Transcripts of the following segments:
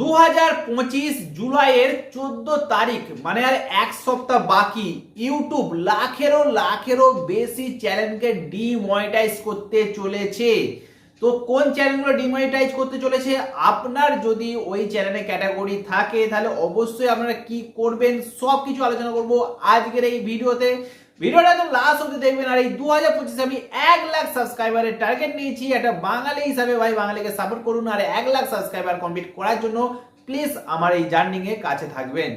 দু হাজার পঁচিশ জুলাইয়ের চোদ্দ তারিখ মানে আর এক সপ্তাহ বাকি, ইউটিউব লাখেরও লাখেরও বেশি চ্যানেলকে ডিমনিটাইজ করতে চলেছে। তো কোন চ্যানেলগুলো ডিমনিটাইজ করতে চলেছে? আপনার যদি ওই চ্যানেলে ক্যাটাগরি থাকে, তাহলে অবশ্যই আপনারা কি করবেন সব কিছু আলোচনা করব আজকের এই ভিডিওতে। ভিডিওটা একদম লাস্ট অব্দি দেখবেন, আর এই দু হাজার পঁচিশে আমি এক লাখ সাবস্ক্রাইবারের টার্গেট নিয়েছি। একটা বাঙালি হিসাবে ভাই বাঙালিকে সাপোর্ট করুন, আর এক লাখ সাবস্ক্রাইবার কমপ্লিট করার জন্য প্লিজ আমার এই জার্নিংয়ে কাছে থাকবেন।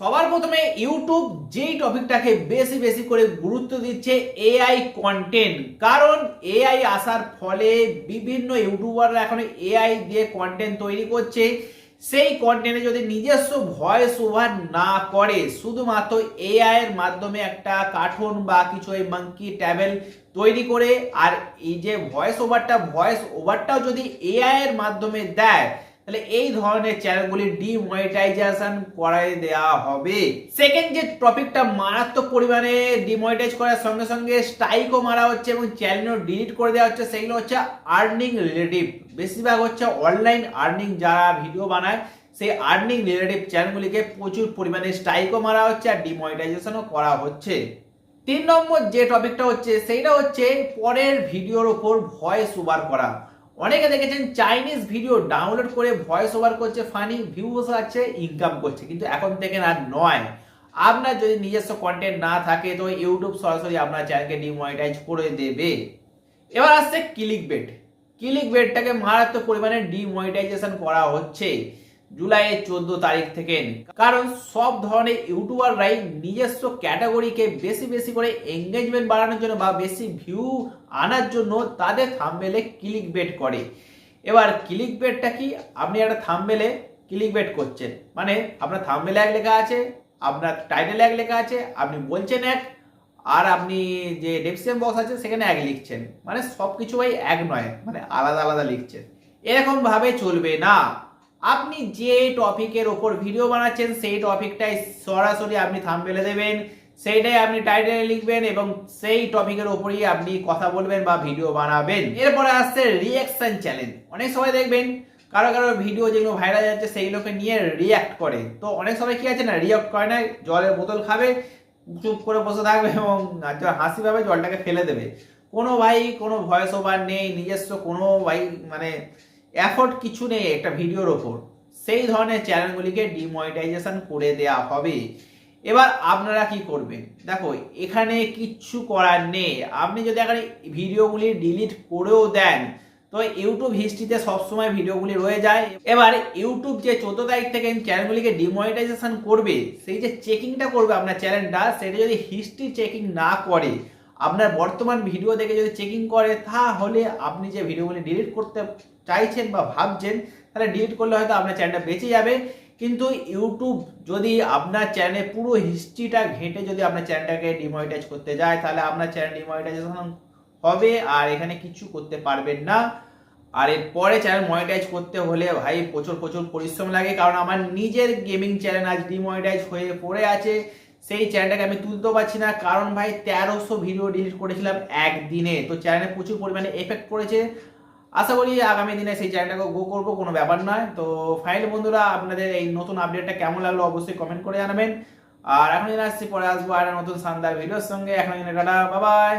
সবার প্রথমে ইউটিউব যেই টপিকটাকে বেশি বেশি করে গুরুত্ব দিচ্ছে এআই কন্টেন্ট কারণ এআই আসার ফলে বিভিন্ন ইউটিউবাররা এখন এআই দিয়ে কন্টেন্ট তৈরি করছে। সেই কন্টেন্টে যদি নিজস্ব ভয়েস ওভার না করে, শুধুমাত্র এআই এর মাধ্যমে একটা কার্টুন বা কিছু এই মাঙ্কি ট্যাবেল তৈরি করে, আর এই যে ভয়েস ওভারটা ভয়েস ওভারটাও যদি এআই এর মাধ্যমে দেয় তাহলে এই ধরনের চ্যানেলগুলি ডিমনিটাইজেশন করাই দেওয়া হবে। সেকেন্ড যে টপিকটা মারাত্মক পরিমাণে ডিমনিটাইজ করার সঙ্গে সঙ্গে স্ট্রাইকও মারা হচ্ছে এবং চ্যানেলও ডিলিট করে দেওয়া হচ্ছে, সেগুলো হচ্ছে আর্নিং রিলেটিভ বেশিরভাগ হচ্ছে অনলাইন আর্নিং যারা ভিডিও বানায়, সেই আর্নিং রিলেটিভ চ্যানেলগুলিকে প্রচুর পরিমাণে স্ট্রাইকও মারা হচ্ছে আর ডিমনিটাইজেশনও করা হচ্ছে। তিন নম্বর যে টপিকটা হচ্ছে, সেইটা হচ্ছে পরের ভিডিওর ওপর ভয়েস ওভার করা। অনেকে দেখেছেন চাইনিজ ভিডিও ডাউনলোড করে ভয়েস ওভার করছে ফানি ভিউস আছে ইনকাম করছে। কিন্তু এখন থেকে না, নয়। আপনার যদি নিজস্ব কন্টেন্ট না থাকে, তো ইউটিউব সরাসরি আপনার চ্যানেলকে ডিমনিটাইজ করে দেবে। এবার আসছে ক্লিক বেট ক্লিক বেটটাকে মারাত্মক পরিমাণে ডিমনিটাইজেশন করা হচ্ছে। জুলাইয়ের চোদ্দ তারিখ থেকে। কারণ সব ধরনের ইউটিউবাররাই নিজস্ব ক্যাটাগরিকে বেশি বেশি করে এঙ্গেজমেন্ট বাড়ানোর জন্য বা বেশি ভিউ আনার জন্য তাদের থামবেলে ক্লিক বেট করে। এবার ক্লিক বেটটা কি? আপনি একটা থামবেলে ক্লিক বেট করছেন। মানে আপনার থাম্বেলে এক লেখা আছে, আপনার টাইটেলে এক লেখা আছে, আপনি বলছেন এক, আর আপনি যে ডেসক্রিপশন বক্স আছে সেখানে এক লিখছেন। মানে সব কিছু ভাই এক নয় মানে আলাদা আলাদা লিখছেন। এরকম ভাবে চলবে না। আপনি যে টপিকের ওপর ভিডিও বানাচ্ছেন, সেই টপিকটাই সরাসরি আপনি থাম্বেলে দেবেন। সেইটাই আপনি টাইটেলে লিখবেন এবং সেই টপিকের ওপরই আপনি কথা বলবেন বা ভিডিও বানাবেন। এরপরে আসছে রিয়াকশন চ্যালেঞ্জ অনেক সময় দেখবেন, কারও কারও ভিডিও যেগুলো ভাইরাল যাচ্ছে, সেইগুলোকে নিয়ে রিয়াক্ট করে। তো অনেক সময় কি আছে না রিয়াক্ট করে না, জলের বোতল খাবে, চুপ করে বসে থাকবে এবং হাসি পাবে, জলটাকে ফেলে দেবে। কোনো ভাই, কোনো ভয়েস ওভার নেই, নিজস্ব কোনো ভাই মানে এফোর্ট কিছু নেই একটা ভিডিওর ওপর। সেই ধরনের চ্যানেলগুলিকে ডিমনিটাইজেশন করে দেয়া হবে। এবার আপনারা কি করবেন? দেখো, এখানে কিচ্ছু করার নেই। আপনি যদি এখানে ভিডিওগুলি ডিলিট করেও দেন, তো ইউটিউব হিস্ট্রিতে সবসময় ভিডিওগুলি রয়ে যায়। এবার ইউটিউব যে চোদ্দ তারিখ থেকে চ্যানেলগুলিকে ডিমনিটাইজেশন করবে, সেই যে চেকিংটা করবে আপনার চ্যানেলটা সেটা যদি হিস্ট্রি চেকিং না করে, আপনার বর্তমান ভিডিও দেখে যদি চেকিং করে, তাহলে আপনি যে ভিডিওগুলি ডিলিট করতে চাইছেন বা ভাবছেন, তাহলে ডিলিট করলে হয়তো আপনার চ্যানেলটা বেঁচে যাবে। কিন্তু ইউটিউব যদি আপনার চ্যানেলে পুরো হিস্ট্রিটা ঘেঁটে যদি আপনার চ্যানেলটাকে ডিমনিটাইজ করতে যায়, তাহলে আপনার চ্যানেল ডিমনিটাইজেশন হবে আর এখানে কিছু করতে পারবেন না। আর এরপরে চ্যানেল মনিটাইজ করতে হলে ভাই প্রচুর প্রচুর পরিশ্রম লাগে, কারণ আমার নিজের গেমিং চ্যানেল আজ ডিমনিটাইজ হয়ে পড়ে আছে। সেই চ্যানেলটাকে আমি তুলতেও পারছি না, কারণ ভাই তেরোশো ভিডিও ডিলিট করেছিলাম একদিনে। তো চ্যানেলে প্রচুর পরিমাণে এফেক্ট পড়েছে। আশা করি আগামী দিনে সেই চ্যানেলটাকে গো করব, কোনো ব্যাপার নয়। তো ফাইনাল বন্ধুরা, আপনাদের এই নতুন আপডেটটা কেমন লাগল অবশ্যই কমেন্ট করে জানাবেন। আর এখন আসছি, পরে আসব আর নতুন শানদার ভিডিওর সঙ্গে। এখন টাটা বাবাই